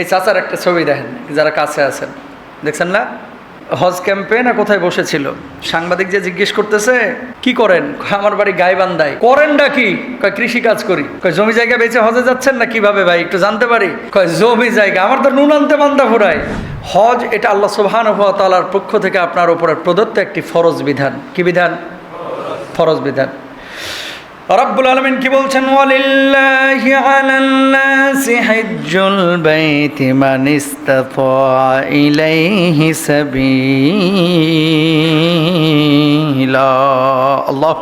এই চাচার একটা ছবি দেখেন, যারা কাছে আছেন। দেখছেন না? হজ ক্যাম্পে না কোথায় বসেছিল? সাংবাদিক যে জিজ্ঞেস করতেছে, কি করেন? আমার বাড়ি গাইবান্ধায়। করেনটা কি? কয়, কৃষি কাজ করি। কয়, জমি জায়গা বেচে হজে যাচ্ছেন না কীভাবে ভাই? একটু জানতে পারি? কয়, জমি জায়গা, আমার তো নুন আনতে বান্দা ফুরায়। হজ, এটা আল্লাহ সুবহান তালার পক্ষ থেকে আপনার উপরে প্রদত্ত একটি ফরজ বিধান। কি বিধান? ফরজ বিধান। রব্বুল আলমিন কি বলছেন?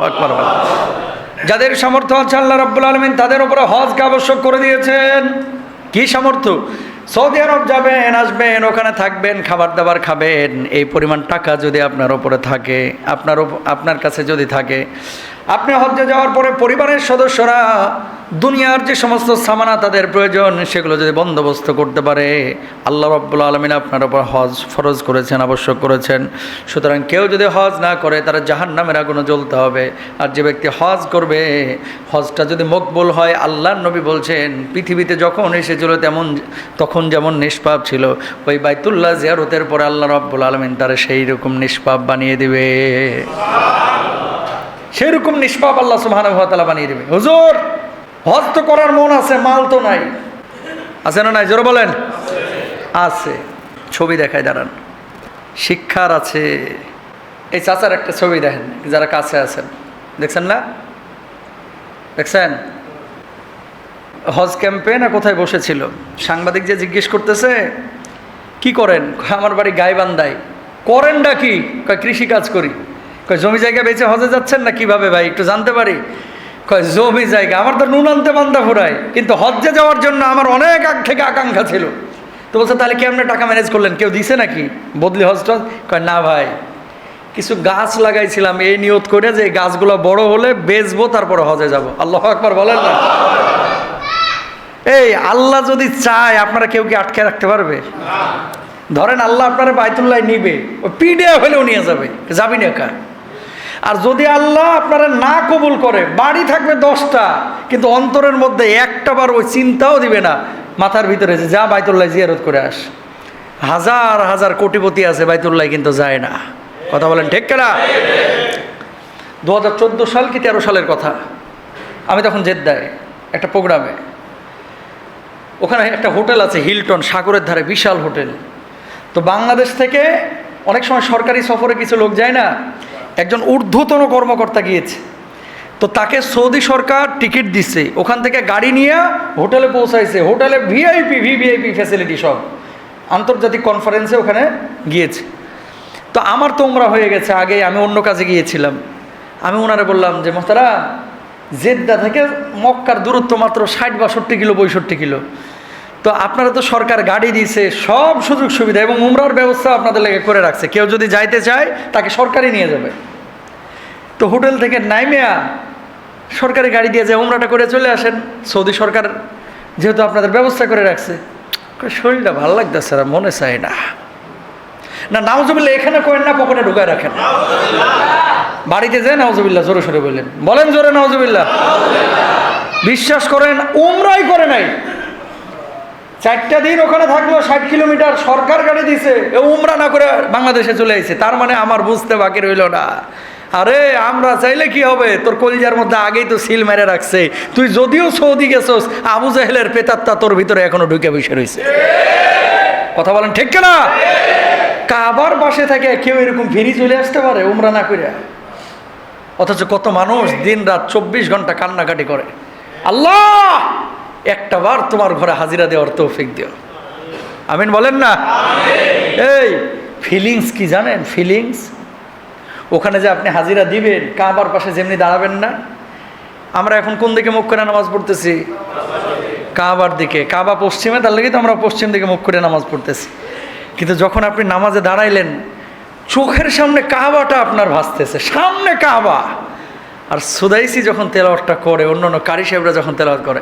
আকবার। যাদের সামর্থ্য আছে আল্লাহ রাব্বুল আলমিন তাদের উপরে হজকে আবশ্যক করে দিয়েছেন। কি সামর্থ্য? সৌদি আরব যাবেন, আসবেন, ওখানে থাকবেন খাবার দাবার খাবেন। এই পরিমাণ টাকা যদি আপনার ওপরে থাকে, আপনার আপনার কাছে যদি থাকে আপনি হজ্জে যাওয়ার পরে পরিবারের সদস্যরা দুনিয়ার যে সমস্ত সামানা তাদের প্রয়োজন, সেগুলো যদি বন্দোবস্ত করতে পারে, আল্লাহ রব্বুল আলমিন আপনার ওপর হজ ফরজ করেছেন, আবশ্যক করেছেন। সুতরাং কেউ যদি হজ না করে, তারা জাহান নামের আগুনে জ্বলতে হবে। আর যে ব্যক্তি হজ করবে, হজটা যদি মকবুল হয় আল্লাহ নবী বলছেন, পৃথিবীতে যখন এসেছিল তেমন, তখন যেমন নিষ্পাপ ছিল, ওই বাইতুল্লাহ জিয়ারতের পরে আল্লাহ রব্বুল আলমিন তারা সেই রকম নিষ্পাপ বানিয়ে দিবে। সেই রকম নিষ্পাপ আল্লাহ সুবাহানুভাতালা বানিয়ে দেবে। হুজুর, হজ তো করার মন আছে, মাল তো নাই। আছে না নাই? জোর বলেন। আছে। ছবি দেখায় দাঁড়ান। শিক্ষার আছে। এই চাচার একটা ছবি দেখেন, যারা কাছে আছেন। দেখছেন না? দেখছেন? হজ ক্যাম্পে না কোথায় বসেছিল? সাংবাদিক যে জিজ্ঞেস করতেছে, কি করেন? আমার বাড়ি গাইবান্ধায়। করেনটা কি? কৃষি কাজ করি। কয়, জমি জায়গা বেচে হজে যাচ্ছেন না কীভাবে ভাই? একটু জানতে পারি। কয়, জমি জায়গা, আমার তো নুন আনতে বান্দা ফুরায় কিন্তু হজ্জে যাওয়ার জন্য আমার অনেক আগ থেকে আকাঙ্ক্ষা ছিল। তো বলছে, তাহলে কেমনে টাকা ম্যানেজ করলেন? কেউ দিছে নাকি? বদলি হজ টজ? কয়, না ভাই, কিছু গাছ লাগাইছিলাম, এই নিয়ত করে যে গাছগুলো বড় হলে বেচবো, তারপরে হজে যাব। আল্লাহ একবার বলেন না? এই আল্লাহ যদি চায়, আপনারা কেউ কি আটকে রাখতে পারবে? ধরেন আল্লাহ আপনারা বাইতুল্লাহ নিবে, ও পিডিয়া হলেও নিয়ে যাবে। যাবি না কা আর যদি আল্লাহ আপনারা না কবুল করে, বাড়ি থাকবে দশটা, কিন্তু অন্তরের মধ্যে একটা বার ওই চিন্তাও দিবে না, মাথার ভিতরে যে যা বাইতুল্লাহ জিয়ারত করে আস। হাজার হাজার কোটিপতি আছে, বাইতুল্লাহ কিন্তু যায় না। কথা বলেন ঠিক কেনা? দু হাজার চোদ্দ সাল কি তেরো সালের কথা? আমি তখন জেদ্দায়, একটা প্রোগ্রামে। ওখানে একটা হোটেল আছে, হিলটন, সাগরের ধারে, বিশাল হোটেল। তো বাংলাদেশ থেকে অনেক সময় সরকারি সফরে কিছু লোক যায় না একজন ঊর্ধ্বতন কর্মকর্তা গিয়েছে। তো তাকে সৌদি সরকার টিকিট দিচ্ছে ওখান থেকে গাড়ি নিয়ে হোটেলে পৌঁছাইছে। হোটেলে ভিআইপি, ভিভিআইপি ফ্যাসিলিটি সব। আন্তর্জাতিক কনফারেন্সে ওখানে গিয়েছে। তো আমার তো উমরা হয়ে গেছে। আগে আমি অন্য কাজে গিয়েছিলাম। আমি ওনারে বললাম যে মহতারা জেদ্দা থেকে মক্কার দূরত্ব মাত্র ষাট, বাষট্টি কিলো, পঁয়ষট্টি কিলো। তো আপনারা তো সরকার গাড়ি দিয়েছে সব সুযোগ সুবিধা এবং উমরার ব্যবস্থা আপনাদের লেগে করে রাখছে। কেউ যদি যাইতে চায়, তাকে সরকারই নিয়ে যাবে। তো হোটেল থেকে নাইমিয়া সরকারি গাড়ি দিয়ে যে উমরাটা করে চলে আসেন, সৌদি সরকার যেহেতু আপনাদের ব্যবস্থা করে রাখছে। শরীরটা ভালো লাগতেছে আর মনে চায় না। না নাউজুবিল্লা এখানে করেন না, পকেটে ঢুকায় রাখেন। বাড়িতে যায় নাউজুবিল্লা জোরে সরে বললেন বলেন জোরে নাউজুবিল্লা বিশ্বাস করেন, উমরাই করে নাই। চারটা দিন ওখানে থাকল, ষাট কিলোমিটার সরকার গাড়ি দিছে উমরা না করে বাংলাদেশে চলে এসেছে তার মানে আমার বুঝতে বাকি রইল না। আরে আমরা চাইলে কি হবে? তোর কলিজার মধ্যে আগেই তো সিল মেরে রাখছে। তুই যদিও সৌদি গেছস আবু জাহেলের পেতাত্তা তোর ভিতরে এখনও ঢুকে বসে রয়েছে। কথা বলেন ঠিক না কাবার পাশে থাকে কেউ এরকম ফিরি চলে আসতে পারে উমরা না করে অথচ কত মানুষ দিন রাত চব্বিশ ঘণ্টা কান্নাকাটি করে। আল্লাহ! একটা বার তোমার ঘরে হাজিরা দেওয়ার তৌফিক দিও। আমিন বলেন না? এই ফিলিংস কি জানেন? ফিলিংস ওখানে যে আপনি হাজিরা দিবেন, কাবার পাশে যেমনি দাঁড়াবেন না। আমরা এখন কোন দিকে মুখ করে নামাজ পড়তেছি? কাবার দিকে। কাবা পশ্চিমে, তার লেগে তো আমরা পশ্চিম দিকে মুখ করে নামাজ পড়তেছি। কিন্তু যখন আপনি নামাজে দাঁড়াইলেন, চোখের সামনে কাবাটা আপনার ভাসতেছে। সামনে কাবা। আর সুদাইসি যখন তেলাওয়াতটা করে অন্য অন্য কারি সাহেবরা যখন তেলাওয়াত করে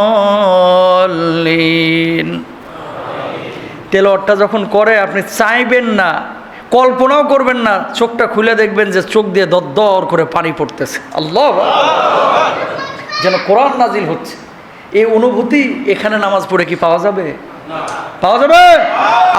তেলওয়ারটা যখন করে, আপনি চাইবেন না, কল্পনাও করবেন না, চোখটা খুলে দেখবেন যে চোখ দিয়ে দর করে পানি পড়তেছে। আল্লাহ যেন কোরআন নাজিল হচ্ছে। এই অনুভূতি এখানে নামাজ পড়ে কি পাওয়া যাবে? পাওয়া যাবে?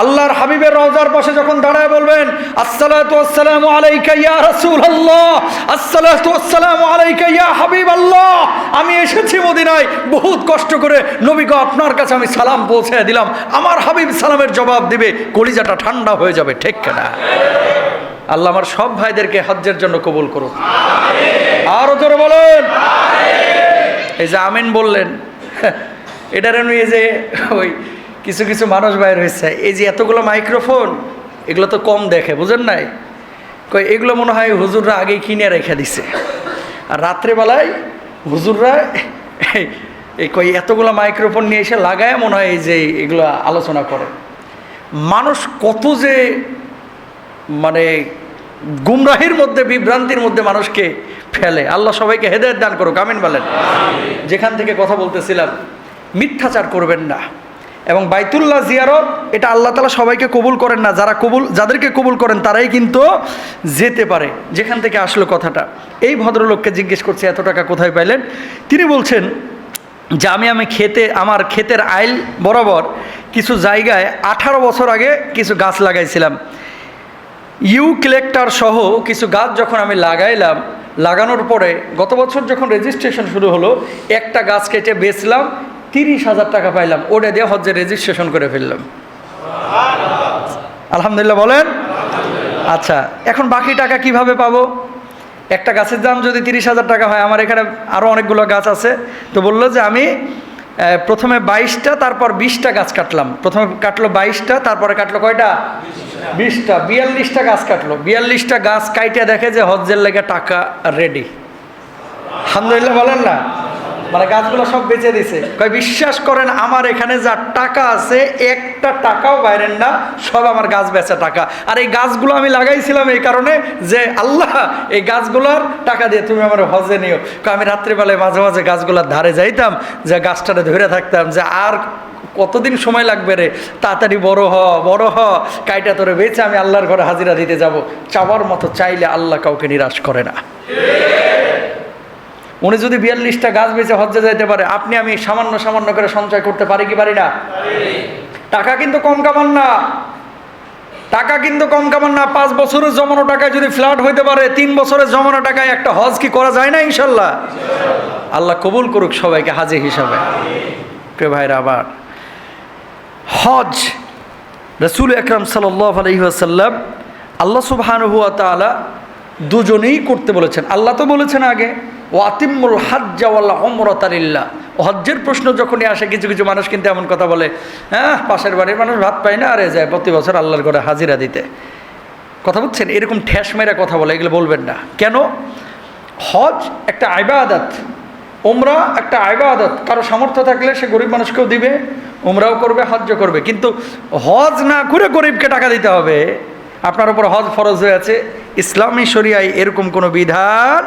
আল্লাহর হাবিবের রওজার পাশে যখন দাঁড়ায় বলবেন, আসসালাতু আসসালামু আলাইকা ইয়া রাসূলুল্লাহ, আসসালাতু আসসালামু আলাইকা ইয়া হাবিবাল্লাহ। আমি এসেছি মদিনায় বহুত কষ্ট করে। নবী গো আপনার কাছে আমি সালাম পৌঁছে দিলাম। আমার হাবিব সালামের জবাব দিবে, কলিজাটা ঠান্ডা হয়ে যাবে, ঠিক কিনা? আল্লাহ আমার সব ভাইদেরকে হজ্জের জন্য কবুল করুন আরও জোরে বলেন। এই যে আমিন বললেন এটার যে ওই কিছু কিছু মানুষ বাইর হয়েছে। এই যে এতগুলো মাইক্রোফোন, এগুলো তো কম দেখে, বুঝেন নাই? কই, এগুলো মনে হয় হুজুররা আগেই কিনে রেখে দিছে। আর রাত্রেবেলায় হুজুররা এই- কই, এতগুলো মাইক্রোফোন নিয়ে এসে লাগায় মনে হয় এই যে এগুলো আলোচনা করে। মানুষ কত যে মানে গুমরাহির মধ্যে, বিভ্রান্তির মধ্যে মানুষকে ফেলে। আল্লাহ সবাইকে হেদায়ত দান করুক, আমিন বলেন। যেখান থেকে কথা বলতেছিলাম, মিথ্যাচার করবেন না। এবং বাইতুল্লাহ জিয়ারত, এটা আল্লাহ তালা সবাইকে কবুল করেন না। যারা কবুল যাদেরকে কবুল করেন, তারাই কিন্তু যেতে পারে। যেখান থেকে আসলো কথাটা। এই ভদ্রলোককে জিজ্ঞেস করছে, এত টাকা কোথায় পাইলেন? তিনি বলছেন, যে আমি আমি খেতে আমার ক্ষেতের আইল বরাবর কিছু জায়গায় আঠারো বছর আগে কিছু গাছ লাগাইছিলাম। ইউ কালেক্টর সহ কিছু গাছ যখন আমি লাগাইলাম, লাগানোর পরে গত বছর যখন রেজিস্ট্রেশন শুরু হলো, একটা গাছ কেটে বেচলাম তিরিশ হাজার টাকা পাইলাম, ওটা দিয়ে হজ্জের রেজিস্ট্রেশন করে ফেললাম। আলহামদুলিল্লাহ বলেন? আচ্ছা এখন বাকি টাকা কীভাবে পাবো? একটা গাছের দাম যদি তিরিশ হাজার টাকা হয়, আমার এখানে আরও অনেকগুলো গাছ আছে, তো বলল যে আমি প্রথমে বাইশটা, তারপর বিশটা গাছ কাটলাম। প্রথমে কাটলো বাইশটা, তারপরে কাটলো কয়টা? বিশটা, বিয়াল্লিশটা গাছ কাটলো। বিয়াল্লিশটা গাছ কাইটে দেখে যে হজ্জের লেগে টাকা রেডি আলহামদুলিল্লাহ বলেন না? মানে গাছগুলো সব বেচে দিছে। কয়, বিশ্বাস করেন, আমার এখানে যা টাকা আছে, একটা টাকাও বাইরেন না, সব আমার গাছ বেচা টাকা। আর এই গাছগুলো আমি লাগাইছিলাম এই কারণে যে, আল্লাহ, এই গাছগুলোর টাকা দিয়ে তুমি আমার হজে নিও। আমি রাত্রিবেলায় মাঝে মাঝে গাছগুলোর ধারে যাইতাম, যে গাছটারে ধরে থাকতাম, যে আর কতদিন সময় লাগবে রে? তাড়াতাড়ি বড় হ বড় হ, কাইটা তোরে বেচে আমি আল্লাহর ঘরে হাজিরা দিতে যাব। চাওয়ার মতো চাইলে আল্লাহ কাউকে নিরাশ করে না। উনি যদি বিয়াল্লিশটা গাছ বেচে হজ্জে যাইতে পারে, আপনি আমি সামান্য সামান্য করে সঞ্চয় করতে পারি কি পারি না? টাকা কিন্তু কম কামান না। টাকা কিন্তু কম কামান না। পাঁচ বছরের জমানো টাকায় যদি ফ্ল্যাট হইতে পারে, তিন বছরের জমানো টাকায় একটা হজ কি করা যায় না ইনশাল্লাহ? আল্লাহ কবুল করুক সবাইকে হাজি হিসাবে। প্রিয় ভাইরা আবার হজ রসুল আকরাম সাল্লাহ আলহিহাসাল্লাম আল্লাহ সুবহানুহুয়া তালা দুজনেই করতে বলেছেন। আল্লাহ তো বলেছেন আগে ও আতিমুল হাজ্জাওয়াল্লা অমরতালিল্লা হজ্জের প্রশ্ন যখনই আসে, কিছু কিছু মানুষ কিন্তু এমন কথা বলে হ্যাঁ পাশের বাড়ির মানুষ ভাত পায় না? আরে যায় প্রতি বছর আল্লাহর ঘরে হাজিরা দিতে। কথা বুঝছেন? এরকম ঠ্যাস মেরা কথা বলে, এগুলো বলবেন না। কেন? হজ একটা আইবাদত ওমরা একটা আইবাদত। কারও সামর্থ্য থাকলে সে গরিব মানুষকেও দিবে ওমরাও করবে হজ্জ করবে। কিন্তু হজ না করে গরিবকে টাকা দিতে হবে। আপনার উপর হজ ফরজ হয়ে আছে ইসলামী শরিয়ায় এরকম কোনো বিধান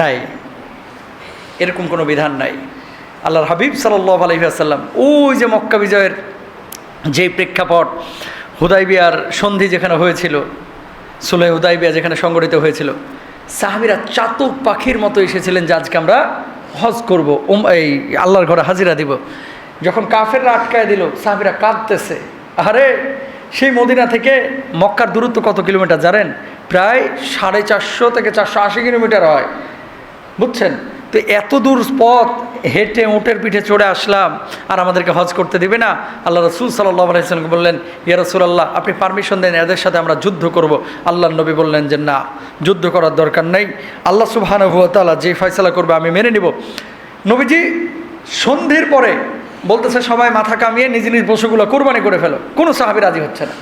নাই। এরকম কোনো বিধান নাই। আল্লাহর হাবিব সাল্লাহ আলহিহাসাল্লাম ওই যে মক্কা বিজয়ের যে প্রেক্ষাপট, হুদাইবিয়ার সন্ধি যেখানে হয়েছিল, সুলে হুদাইবিয়া যেখানে সংগঠিত হয়েছিল, সাহাবিরা চাতক পাখির মতো এসেছিলেন যে আজকে আমরা হজ করব এই আল্লাহর ঘরে হাজিরা দিব। যখন কাফেররা আটকায় দিল, সাহাবিরা কাঁদতেছে আরে সেই মদিনা থেকে মক্কার দূরত্ব কত কিলোমিটার জানেন? প্রায় সাড়ে চারশো থেকে চারশো আশি কিলোমিটার হয়। বুঝছেন? তো এত দূর পথ হেঁটে উঁটের পিঠে চড়ে আসলাম আর আমাদেরকে হজ করতে দিবে না। আল্লাহ রসুল সাল্লাহ আলাইসালামকে বললেন, ইয়া রসুল আল্লাহ আপনি পারমিশন দেন, এদের সাথে আমরা যুদ্ধ করব। আল্লাহ নবী বললেন যে, না, যুদ্ধ করার দরকার নেই। আল্লাহ সুবাহানুভতালা যে ফয়সলা করবে, আমি মেনে নিব। নবীজি সন্ধির পরে বলতেছে, সবাই মাথা কামিয়ে নিজ নিজ পশুগুলো কোরবানি করে ফেলো। কোনো সাহাবি রাজি হচ্ছে না।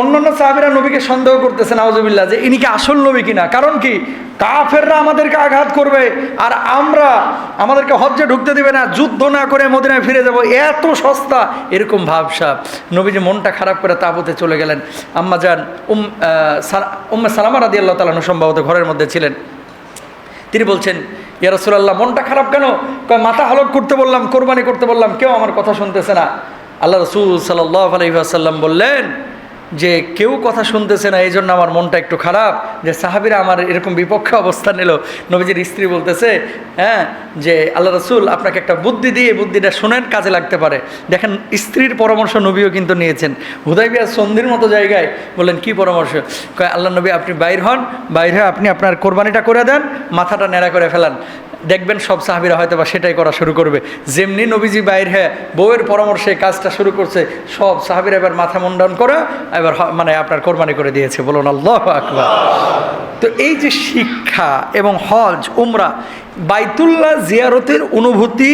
অন্যান্য সাহাবিরা নবীকে সন্দেহ করতেছে নাওজবিল্লা যে ইনি কি আসল নবী কিনা? কারণ কি? কাফেররা আমাদেরকে আঘাত করবে, আর আমরা আমাদেরকে হজ্জে ঢুকতে দিবে না, যুদ্ধ না করে মদিনায় ফিরে যাব, এত সস্তা। এরকম ভাবসাব নবীজি মনটা খারাপ করে তাবুতে চলে গেলেন। আম্মা যান উম উম্মে সালামা রাদি আল্লাহ তালানু সম্ভবত ঘরের মধ্যে ছিলেন। তিনি বলছেন ইয়া রাসূলুল্লাহ, মনটা খারাপ কেন? মাথা হলক করতে বললাম, কোরবানি করতে বললাম, কেউ আমার কথা শুনতেছে না। আল্লাহ রসুল সাল্লাহ আলহিহাসাল্লাম বললেন যে কেউ কথা শুনতেছে না এই জন্য আমার মনটা একটু খারাপ, যে সাহাবিরা আমার এরকম বিপক্ষে অবস্থান নিল। নবীজির স্ত্রী বলতেছে হ্যাঁ যে আল্লাহ রসুল আপনাকে একটা বুদ্ধি দিয়ে বুদ্ধিটা শোনেন, কাজে লাগতে পারে। দেখেন, স্ত্রীর পরামর্শ নবীও কিন্তু নিয়েছেন। হুদাইবিয়া সন্ধির মতো জায়গায় বললেন, কি পরামর্শ? আল্লাহ নবী, আপনি বাইর হন, বাইর হয়ে আপনি আপনার কোরবানিটা করে দেন, মাথাটা নেড়া করে ফেলান। দেখবেন সব সাহাবিরা হয়তো বা সেটাই করা শুরু করবে। যেমনি নবীজি বাইর হ্যাঁ বউয়ের পরামর্শে কাজটা শুরু করছে, সব সাহাবিরা এবার মাথা মুন্ডন করা এবার মানে আপনার কোরবানি করে দিয়েছে। বলুন, আল্লাহ আকবর। তো এই যে শিক্ষা এবং হজ, উমরা, বাইতুল্লাহ জিয়ারতের অনুভূতি